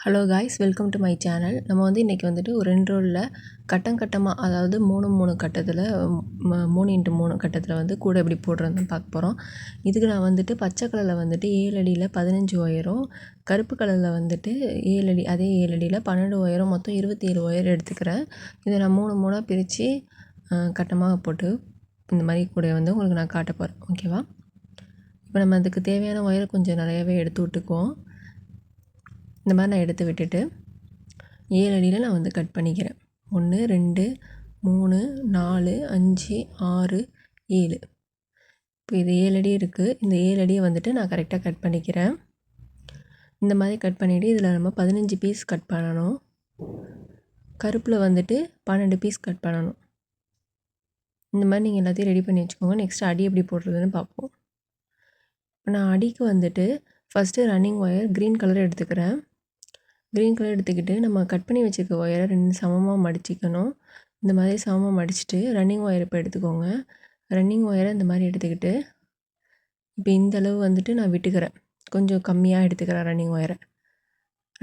Hello guys welcome to my channel நம்ம வந்து இன்றைக்கி வந்துட்டு ஒரு ரெண்டு ரோலில் கட்டம் கட்டமாக அதாவது மூணு மூணு கட்டத்தில் மூணு இன்ட்டு மூணு கட்டத்தில் வந்து கூட எப்படி போடுறதுன்னு பார்க்க போகிறோம் இதுக்கு நான் வந்துட்டு பச்சை கலரில் வந்துட்டு ஏழு அடியில் பதினஞ்சு ஒயரும் கருப்பு கலரில் வந்துட்டு ஏழு அடி அதே ஏழு அடியில் பன்னெண்டு ஒயரும் மொத்தம் இருபத்தி ஏழு ஒயர் எடுத்துக்கிறேன். இதை நான் மூணு மூணாக பிரித்து கட்டமாக போட்டு இந்த மாதிரி கூட வந்து உங்களுக்கு நான் காட்ட போகிறேன் ஓகேவா இப்போ நம்ம அதுக்கு தேவையான ஒயரை கொஞ்சம் நிறையாவே எடுத்து விட்டுக்குவோம். இந்த மாதிரி நான் எடுத்து விட்டுட்டு ஏழு அடியில் நான் வந்து கட் பண்ணிக்கிறேன். ஒன்று ரெண்டு மூணு நாலு அஞ்சு ஆறு ஏழு. இப்போ இது ஏழு அடி இருக்குது இந்த ஏழு அடியை வந்துட்டு நான் கரெக்டாக கட் பண்ணிக்கிறேன். இந்த மாதிரி கட் பண்ணிவிட்டு இதில் நம்ம பதினஞ்சு பீஸ் கட் பண்ணணும். கருப்பில் வந்துட்டு பன்னெண்டு பீஸ் கட் பண்ணணும். இந்த மாதிரி நீங்கள் எல்லாத்தையும் ரெடி பண்ணி வச்சுக்கோங்க. நெக்ஸ்ட் அடி எப்படி போடுறதுன்னு பார்ப்போம். இப்போ நான் அடிக்கு வந்துட்டு first running wire green colour எடுத்துக்கிறேன். க்ரீன் கலர் எடுத்துக்கிட்டு நம்ம கட் பண்ணி வச்சுருக்க ஒயரை ரெண்டு சமமாக மடிச்சிக்கணும். இந்த மாதிரி சமமாக மடிச்சுட்டு ரன்னிங் ஒயர் இப்போ எடுத்துக்கோங்க. ரன்னிங் ஒயரை இந்த மாதிரி எடுத்துக்கிட்டு இப்போ இந்த அளவு வந்துட்டு நான் விட்டுக்கிறேன். கொஞ்சம் கம்மியாக எடுத்துக்கிறேன் ரன்னிங் ஒயரை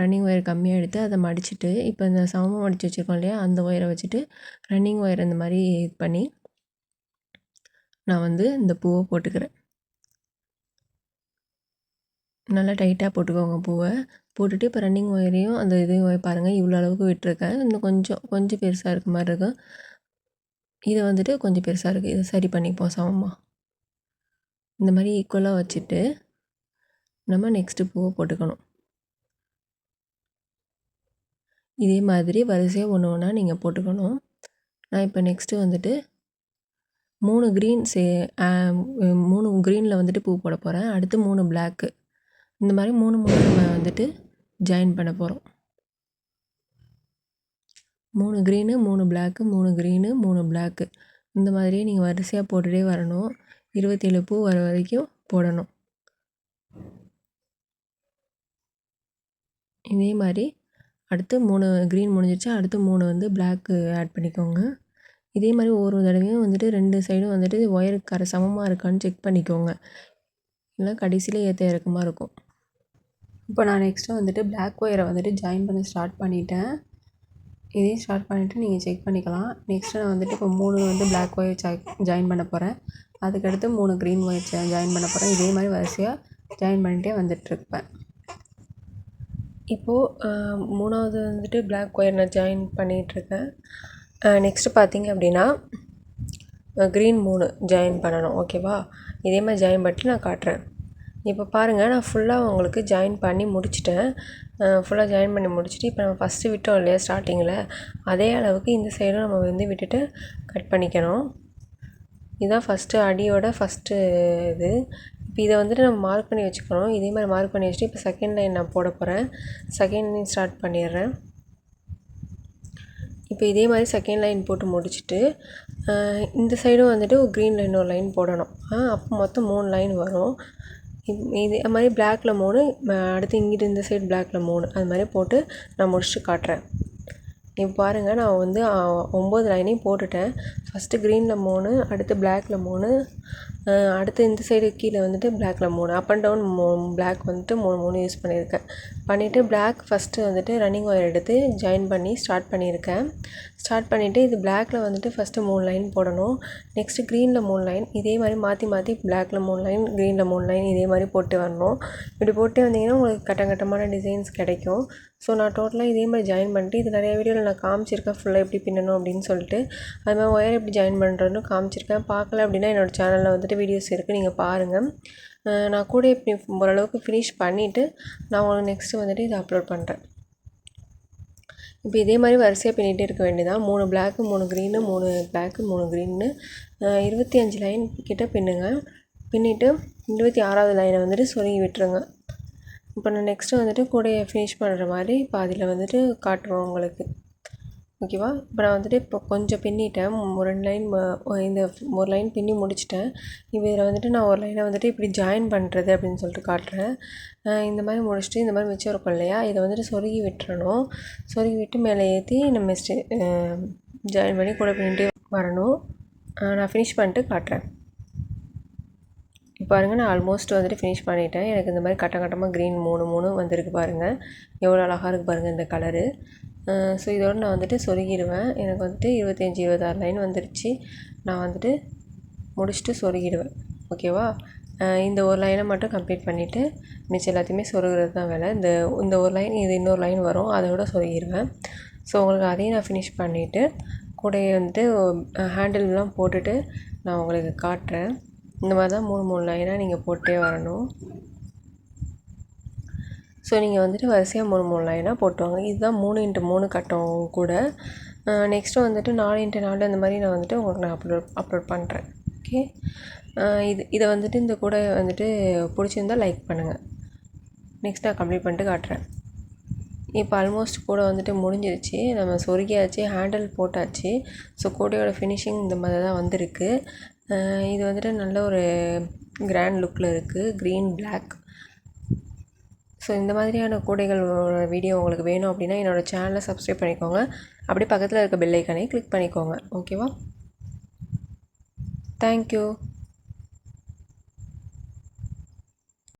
ரன்னிங் ஒயர் கம்மியாக எடுத்து அதை மடிச்சுட்டு இப்போ இந்த சமமாக மடித்து வச்சுருக்கோம் இல்லையா? அந்த ஒயரை வச்சுட்டு ரன்னிங் ஒயர் இந்த மாதிரி இது பண்ணி நான் வந்து இந்த பூவை போட்டுக்கிறேன். நல்லா டைட்டாக போட்டுக்கோங்க பூவை. போட்டுட்டு இப்போ ரன்னிங் ஒயரையும் அந்த இதையும் பாருங்கள் இவ்வளோ அளவுக்கு விட்டுருக்கேன். இன்னும் கொஞ்சம் கொஞ்சம் பெருசாக இருக்க மாதிரி இருக்கும். இதை வந்துட்டு கொஞ்சம் பெருசாக இருக்குது இதை சரி பண்ணிப்போம் சமமாக இந்த மாதிரி ஈக்குவலாக வச்சுட்டு நம்ம நெக்ஸ்ட்டு பூவை போட்டுக்கணும். இதே மாதிரி வரிசையாக ஒன்று ஒன்றா நீங்கள் போட்டுக்கணும். நான் இப்போ நெக்ஸ்ட்டு வந்துட்டு மூணு க்ரீன் சே மூணு க்ரீனில் வந்துட்டு பூ போட போகிறேன் அடுத்து மூணு பிளாக்கு இந்த மாதிரி மூணு மூணு நம்ம வந்துட்டு ஜாயின் பண்ண போகிறோம் மூணு க்ரீனு மூணு பிளாக்கு மூணு க்ரீனு மூணு பிளாக்கு இந்த மாதிரியே நீங்கள் வரிசையாக போட்டுகிட்டே வரணும். இருபத்தேழு பூ வர வரைக்கும் போடணும். இதே மாதிரி அடுத்து மூணு க்ரீன் முடிஞ்சிருச்சு. அடுத்து மூணு வந்து பிளாக்கு ஆட் பண்ணிக்கோங்க. இதே மாதிரி ஒவ்வொரு தடவையும் வந்துட்டு ரெண்டு சைடும் வந்துட்டு ஒயருக்கு கரை சமமாக இருக்கான்னு செக் பண்ணிக்கோங்க. இல்லை கடைசியில் ஏற்ற இறக்கமாக இருக்கும். இப்போ நான் நெக்ஸ்ட்டு வந்துட்டு பிளாக் ஒயரை வந்துட்டு ஜாயின் பண்ண ஸ்டார்ட் பண்ணிட்டேன். இதையும் ஸ்டார்ட் பண்ணிவிட்டு நீங்கள் செக் பண்ணிக்கலாம். நெக்ஸ்ட்டு நான் வந்துட்டு இப்போ மூணு வந்து பிளாக் ஒயர் ஜாயின் பண்ண போகிறேன் அதுக்கடுத்து மூணு க்ரீன் ஒயர் ஜாயின் பண்ண போகிறேன் இதே மாதிரி வரிசையாக ஜாயின் பண்ணிகிட்டே வந்துட்டுருப்பேன் இப்போது மூணாவது வந்துட்டு பிளாக் ஒயர் நான் ஜாயின் பண்ணிகிட்ருக்கேன் நெக்ஸ்ட்டு பார்த்தீங்க அப்படின்னா க்ரீன் மூணு ஜாயின் பண்ணணும். ஓகேவா இதே மாதிரி ஜாயின் பண்ணிட்டு நான் காட்டுறேன். இப்போ பாருங்கள் நான் ஃபுல்லாக உங்களுக்கு ஜாயின் பண்ணி முடிச்சிட்டேன். ஃபுல்லாக ஜாயின் பண்ணி முடிச்சுட்டு இப்போ நம்ம ஃபஸ்ட்டு விட்டோம் இல்லையா ஸ்டார்டிங்கில் அதே அளவுக்கு இந்த சைடும் நம்ம வந்து விட்டுட்டு கட் பண்ணிக்கணும். இதுதான் ஃபஸ்ட்டு அடியோட ஃபஸ்ட்டு இது. இப்போ இதை வந்துட்டு நம்ம மார்க் பண்ணி வச்சுக்கணும். இதே மாதிரி மார்க் பண்ணி வச்சுட்டு இப்போ செகண்ட் லைன் நான் போட போகிறேன் செகண்ட் லைன் ஸ்டார்ட் பண்ணிடுறேன். இப்போ இதே மாதிரி செகண்ட் லைன் போட்டு முடிச்சுட்டு இந்த சைடும் வந்துட்டு ஒரு க்ரீன் லைன் ஒரு லைன் போடணும். அப்போ மொத்தம் மூணு லைன் வரும். இது மாதிரி பிளாக்ல மூணு அடுத்து இங்கிட்டு இந்த சைடு பிளாக்ல மூணு அது மாதிரி போட்டு நான் முடிச்சுட்டு காட்டுறேன். இப்போ பாருங்கள் நான் வந்து ஒம்பது லைனையும் போட்டுட்டேன். ஃபஸ்ட்டு க்ரீனில் மூணு அடுத்து பிளாக்ல மூணு அடுத்து இந்த சைடு கீழே வந்துட்டு பிளாக்கில் மூணு அப் அண்ட் டவுன் மூ பிளாக் வந்துட்டு மூணு மூணு யூஸ் பண்ணியிருக்கேன். பண்ணிவிட்டு பிளாக் ஃபஸ்ட்டு வந்துட்டு ரன்னிங் ஒயர் எடுத்து ஜாயின் பண்ணி ஸ்டார்ட் பண்ணியிருக்கேன். ஸ்டார்ட் பண்ணிவிட்டு இது பிளாக்கில் வந்துட்டு ஃபஸ்ட்டு மூணு லைன் போடணும். நெக்ஸ்ட்டு க்ரீனில் மூணு லைன் இதே மாதிரி மாற்றி மாற்றி பிளாக்கில் மூணு லைன் க்ரீனில் மூணு லைன் இதே மாதிரி போட்டு வரணும். இப்படி போட்டு வந்தீங்கன்னா உங்களுக்கு கட்டங்கட்டமான டிசைன்ஸ் கிடைக்கும். ஸோ நான் டோட்டலாக இதே மாதிரி ஜாயின் பண்ணிட்டு இது நிறைய வீடியோவில் நான் காமிச்சிருக்கேன் ஃபுல்லாக எப்படி பின்னணும் அப்படின்னு சொல்லிட்டு. அது மாதிரி ஒயர் எப்படி ஜாயின் பண்ணுறதுன்னு காமிச்சிருக்கேன். பார்க்கல அப்படின்னா என்னோடய சேனலில் வந்துட்டு வீடியோஸ் இருக்குது நீங்கள் பாருங்கள் நான் கூட இப்படி ஓரளவுக்கு ஃபினிஷ் பண்ணிவிட்டு நான் உங்களுக்கு நெக்ஸ்ட்டு வந்துட்டு இதை அப்லோட் பண்ணுறேன் இப்போ இதே மாதிரி வரிசையாக பின்னிகிட்டே இருக்க வேண்டியதான் மூணு பிளாக்கு மூணு க்ரீனு மூணு பிளாக்கு மூணு க்ரீன்னு இருபத்தி அஞ்சு லைன் கிட்டே பின்னுங்க. பின்னிட்டு இருபத்தி ஆறாவது லைனை வந்துட்டு சொருகி விட்டுருங்க. இப்போ நான் நெக்ஸ்ட்டு வந்துட்டு கூடையை ஃபினிஷ் பண்ணுற மாதிரி பாதியில் வந்துட்டு காட்டுறோம் உங்களுக்கு. ஓகேவா? இப்போ நான் வந்துட்டு இப்போ கொஞ்சம் பின்னிட்டேன். ஒரு ரெண்டு லைன் இந்த ஒரு லைன் பின்னி முடிச்சிட்டேன். இப்போ இதில் வந்துட்டு நான் ஒரு லைனை வந்துட்டு இப்படி ஜாயின் பண்ணுறது அப்படின்னு சொல்லிட்டு காட்டுறேன். இந்த மாதிரி முடிச்சுட்டு இந்த மாதிரி மிச்சம் இருக்கும் இல்லையா? இதை வந்துட்டு சொருகி விட்டுறணும். சொருகி விட்டு மேலே ஏற்றி நம்ம ஸ்டே ஜாயின் பண்ணி கூட பின்னிட்டு வரணும். நான் ஃபினிஷ் பண்ணிட்டு காட்டுறேன். இப்போ பாருங்கள் நான் ஆல்மோஸ்ட் வந்துட்டு ஃபினிஷ் பண்ணிட்டேன். எனக்கு இந்த மாதிரி கட்டம் கட்டமாக க்ரீன் மூணு மூணு வந்திருக்கு பாருங்கள் எவ்வளோ அழகாக இருக்குது பாருங்கள் இந்த கலரு ஸோ இதோட நான் வந்துட்டு சொருகிடுவேன். எனக்கு வந்துட்டு இருபத்தஞ்சி இருபத்தாறு லைன் வந்துருச்சு. நான் வந்துட்டு முடிச்சுட்டு சொருகிடுவேன். ஓகேவா இந்த ஒரு லைனை மட்டும் கம்ப்ளீட் பண்ணிவிட்டு மிச்சம் எல்லாத்தையுமே சொருகிறது தான் வேலை. இந்த இந்த ஒரு லைன் இது இன்னொரு லைன் வரும். அதோட சொருகிடுவேன். ஸோ உங்களுக்கு அதையும் நான் ஃபினிஷ் பண்ணிவிட்டு கூடையை வந்துட்டு ஹேண்டில்லாம் போட்டுட்டு நான் உங்களுக்கு காட்டுறேன். இந்த மாதிரி தான் மூணு மூணு லைனாக நீங்கள் போட்டே வரணும். ஸோ நீங்கள் வந்துட்டு வரிசையாக மூணு மூணு லைனாக போட்டுவாங்க. இதுதான் மூணு இன்ட்டு மூணு கட்டம் கூட. நெக்ஸ்ட்டு வந்துட்டு நாலு இன்ட்டு நாலு இந்த மாதிரி நான் வந்துட்டு உங்களுக்கு நான் அப்லோட் அப்லோட் பண்ணுறேன் ஓகே இது இதை வந்துட்டு இந்த கூட வந்துட்டு பிடிச்சிருந்தா லைக் பண்ணுங்கள் நெக்ஸ்ட் நான் கம்ப்ளீட் பண்ணிட்டு காட்டுறேன். இப்போ ஆல்மோஸ்ட் கூட வந்துட்டு முடிஞ்சிருச்சு. நம்ம சொருகியாச்சு ஹேண்டில் போட்டாச்சு. ஸோ கூடையோட ஃபினிஷிங் இந்த மாதிரி தான் வந்திருக்கு. இது வந்துட்டு நல்ல ஒரு கிராண்ட் லுக்கில் இருக்குது க்ரீன் பிளாக் ஸோ இந்த மாதிரியான கூடைகள் வீடியோ உங்களுக்கு வேணும் அப்படின்னா என்னோடய சேனலை சப்ஸ்கிரைப் பண்ணிக்கோங்க. அப்படியே பக்கத்தில் இருக்க பெல் ஐக்கானே கிளிக் பண்ணிக்கோங்க. ஓகேவா தேங்க்யூ